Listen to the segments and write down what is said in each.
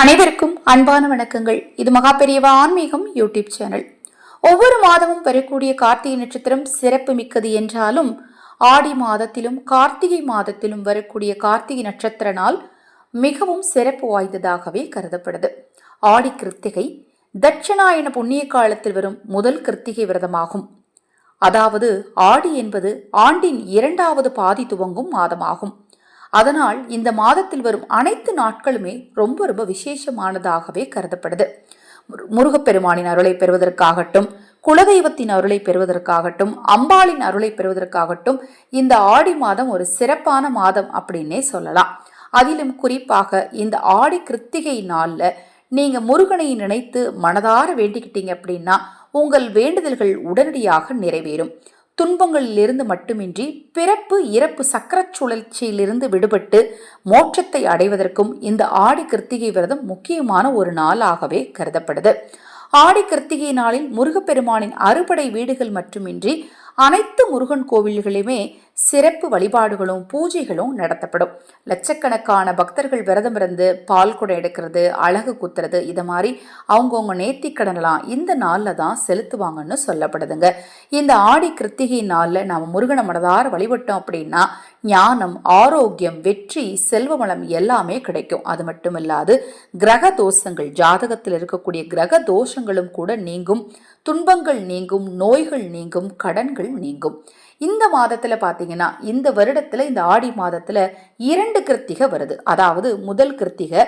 அனைவருக்கும் அன்பான வணக்கங்கள். இது மகா பெரியவா ஆன்மீகம் யூடியூப் சேனல். ஒவ்வொரு மாதமும் வரக்கூடிய கார்த்திகை நட்சத்திரம் சிறப்பு மிக்கது என்றாலும் ஆடி மாதத்திலும் கார்த்திகை மாதத்திலும் வரக்கூடிய கார்த்திகை நட்சத்திர நாள் மிகவும் சிறப்பு வாய்ந்ததாகவே கருதப்படுது. ஆடி கிருத்திகை தட்சிணாயன புண்ணிய காலத்தில் வரும் முதல் கிருத்திகை விரதமாகும். அதாவது ஆடி என்பது ஆண்டின் இரண்டாவது பாதி துவங்கும் மாதமாகும். அதனால் இந்த மாதத்தில் வரும் அனைத்து நாட்களுமே ரொம்ப ரொம்ப விசேஷமானதாகவே கருதப்படுது. முருகப்பெருமானின் அருளை பெறுவதற்காகட்டும் குலதெய்வத்தின் அருளை பெறுவதற்காகட்டும் அம்பாளின் அருளை பெறுவதற்காகட்டும் இந்த ஆடி மாதம் ஒரு சிறப்பான மாதம் அப்படின்னே சொல்லலாம். அதிலும் குறிப்பாக இந்த ஆடி கிருத்திகை நாளில் நீங்கள் முருகனை நினைத்து மனதார வேண்டிக்கிட்டீங்க அப்படின்னா உங்கள் வேண்டுதல்கள் உடனடியாக நிறைவேறும். துன்பங்களிலிருந்து மட்டுமின்றி பிறப்பு இறப்பு சக்கரச் சுழற்சியிலிருந்து விடுபட்டு மோட்சத்தை அடைவதற்கும் இந்த ஆடி கிருத்திகை விரதம் முக்கியமான ஒரு நாளாகவே கருதப்படுது. ஆடி கிருத்திகை நாளில் முருகப்பெருமானின் அறுபடை வீடுகள் மட்டுமின்றி அனைத்து முருகன் கோவில்களிலுமே சிறப்பு வழிபாடுகளும் பூஜைகளும் நடத்தப்படும். லட்சக்கணக்கான பக்தர்கள் விரதம் இருந்து பால் குடம் எடுக்கிறது அழகு குத்துறது இது மாதிரி அவங்கவுங்க நேர்த்திக்கடனெல்லாம் இந்த நாளில் தான் செலுத்துவாங்கன்னு சொல்லப்படுதுங்க. இந்த ஆடி கிருத்திகை நாளில் நாம் முருகனை மனதார வழிபட்டோம் அப்படின்னா ஞானம் ஆரோக்கியம் வெற்றி செல்வ வளம் எல்லாமே கிடைக்கும். அது மட்டும் இல்லாது கிரக தோஷங்கள் ஜாதகத்தில் இருக்கக்கூடிய கிரக தோஷங்களும் கூட நீங்கும். துன்பங்கள் நீங்கும் நோய்கள் நீங்கும் கடன்கள் நீங்கும். இந்த மாதத்தில் பார்த்தீங்கன்னா பார்த்தீங்கன்னா இந்த வருடத்தில் இந்த ஆடி மாதத்தில் இரண்டு கிருத்திகை வருது. அதாவது முதல் கிருத்திகை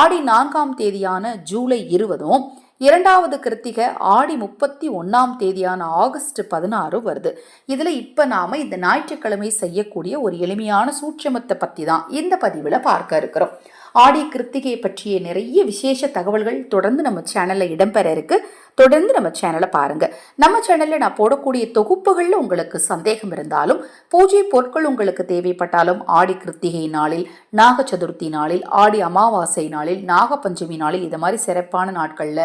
ஆடி நான்காம் தேதியான ஜூலை இருபதும் இரண்டாவது கிருத்திகை ஆடி முப்பத்தி ஒன்றாம் தேதியான ஆகஸ்ட் பதினாறு வருது. இதில் இப்போ நாம இந்த ஞாயிற்றுக்கிழமை செய்யக்கூடிய ஒரு எளிமையான சூட்சமத்தை பற்றி தான் இந்த பதிவில் பார்க்க இருக்கிறோம். ஆடி கிருத்திகை பற்றிய நிறைய விசேஷ தகவல்கள் தொடர்ந்து நம்ம சேனலில் இடம்பெற இருக்குது தொடர்ந்து நம்ம சேனலை பாருங்க. நம்ம சேனல்ல நான் போடக்கூடிய தொகுப்புகள்ல உங்களுக்கு சந்தேகம் இருந்தாலும் பூஜை பொருட்கள் உங்களுக்கு தேவைப்பட்டாலும் ஆடி கிருத்திகை நாளில் நாக சதுர்த்தி நாளில் ஆடி அமாவாசை நாளில் நாகபஞ்சமி நாளில் இது மாதிரி சிறப்பான நாட்கள்ல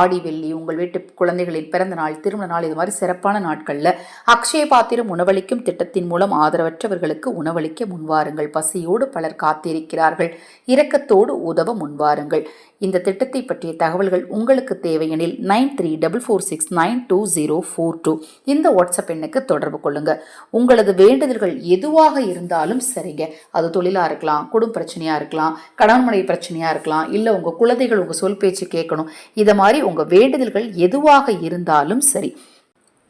ஆடி வெள்ளி உங்கள் வீட்டு குழந்தைகளின் பிறந்த நாள் திருமண நாள் இது மாதிரி சிறப்பான நாட்கள்ல அக்ஷய பாத்திரம் உணவளிக்கும் திட்டத்தின் மூலம் ஆதரவற்றவர்களுக்கு உணவளிக்க முன்வாருங்கள். பசியோடு பலர் காத்திருக்கிறார்கள். இரக்கத்தோடு உதவ முன்வாருங்கள். இந்த திட்டத்தை பற்றிய தகவல்கள் உங்களுக்கு தேவையெனில் nine three double four six nine two zero four two. இந்த வாட்ஸ்அப் எண்ணுக்கு தொடர்பு கொள்ளுங்க. உங்களது வேண்டுதல்கள் எதுவாக இருந்தாலும் சரிங்க. அது தொழிலாக இருக்கலாம் குடும்ப பிரச்சனையாக இருக்கலாம் கணவன் பிரச்சனையாக இருக்கலாம் இல்லை உங்கள் குழந்தைகள் உங்கள் சொல் பேச்சு கேட்கணும். இதை மாதிரி உங்கள் வேண்டுதல்கள் எதுவாக இருந்தாலும் சரி.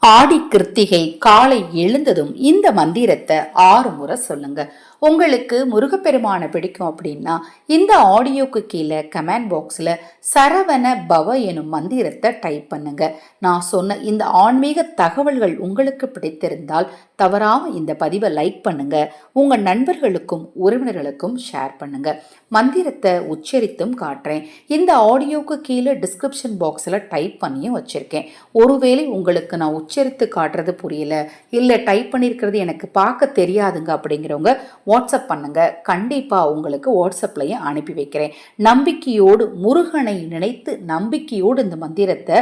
ஆடி கிருத்திகை காலை எழுந்ததும் இந்த மந்திரத்தை ஆறு முறை சொல்லுங்கள் உங்களுக்கு முருகப்பெருமானை பிடிக்கும் அப்படின்னா இந்த ஆடியோக்கு கீழே கமெண்ட் பாக்ஸில் சரவண பவ எனும் மந்திரத்தை டைப் பண்ணுங்க. நான் சொன்ன இந்த ஆன்மீக தகவல்கள் உங்களுக்கு பிடித்திருந்தால் தவறாமல் இந்த பதிவை லைக் பண்ணுங்க. உங்கள் நண்பர்களுக்கும் உறவினர்களுக்கும் ஷேர் பண்ணுங்க. மந்திரத்தை உச்சரித்தும் காட்டுறேன். இந்த ஆடியோக்கு கீழே டிஸ்கிரிப்ஷன் பாக்ஸில் டைப் பண்ணியும் வச்சுருக்கேன். ஒருவேளை உங்களுக்கு நான் உச்சரித்து காட்டுறது புரியல இல்லை டைப் பண்ணியிருக்கிறது எனக்கு பார்க்க தெரியாதுங்க அப்படிங்கிறவங்க வாட்ஸ்அப் பண்ணுங்க. கண்டிப்பாக உங்களுக்கு வாட்ஸ்அப்லையும் அனுப்பி வைக்கிறேன். நம்பிக்கையோடு முருகனை நினைத்து நம்பிக்கையோடு இந்த மந்திரத்தை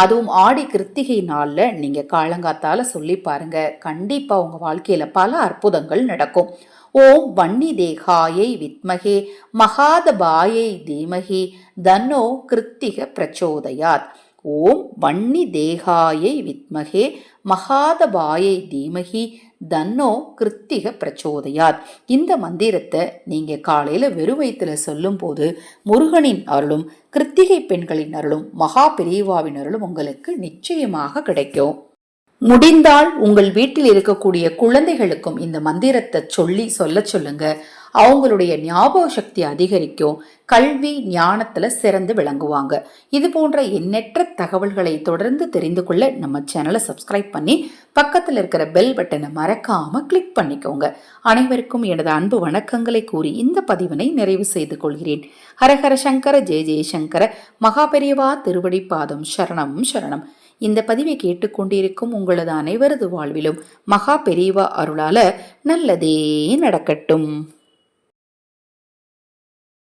அதுவும் ஆடி கிருத்திகை நாளில் நீங்கள் காலங்காத்தால் சொல்லி பாருங்க. கண்டிப்பாக உங்கள் வாழ்க்கையில் பல அற்புதங்கள் நடக்கும். ஓம் வன்னி தேகாயை வித்மகே மகாதபாயை தீமகி தன்னோ கிருத்திக பிரச்சோதயாத். ஓம் வன்னி தேகாயை வித்மகே மகாதபாயை தீமகி தன்னோ கிருத்திக பிரச்சோதையார் இந்த மந்திரத்தை நீங்கள் காலையில் வெறும் வயிற்றுல சொல்லும்போது முருகனின் அருளும் கிருத்திகை பெண்களின் அருளும் மகா பெரியவாவின் அருளும் உங்களுக்கு நிச்சயமாக கிடைக்கும். முடிந்தால் உங்கள் வீட்டில் இருக்கக்கூடிய குழந்தைகளுக்கும் இந்த மந்திரத்தை சொல்லி சொல்ல சொல்லுங்க. அவங்களுடைய ஞாபக சக்தி அதிகரிக்கும். கல்வி ஞானத்தில் சிறந்து விளங்குவாங்க. இது போன்ற எண்ணற்ற தகவல்களை தொடர்ந்து தெரிந்து கொள்ள நம்ம சேனலை சப்ஸ்கிரைப் பண்ணி பக்கத்தில் இருக்கிற பெல் பட்டனை மறக்காம கிளிக் பண்ணிக்கோங்க. அனைவருக்கும் எனது அன்பு வணக்கங்களை கூறி இந்த பதிவினை நிறைவு செய்து கொள்கிறேன். ஹரஹர சங்கர ஜெய ஜெயசங்கர மகாபெரியவா திருவடி பாதம் சரணம் சரணம். இந்த பதிவை கேட்டுக்கொண்டிருக்கும் உங்களது அனைவரது வாழ்விலும் மகா பெரியவா அருளால நல்லதே நடக்கட்டும்.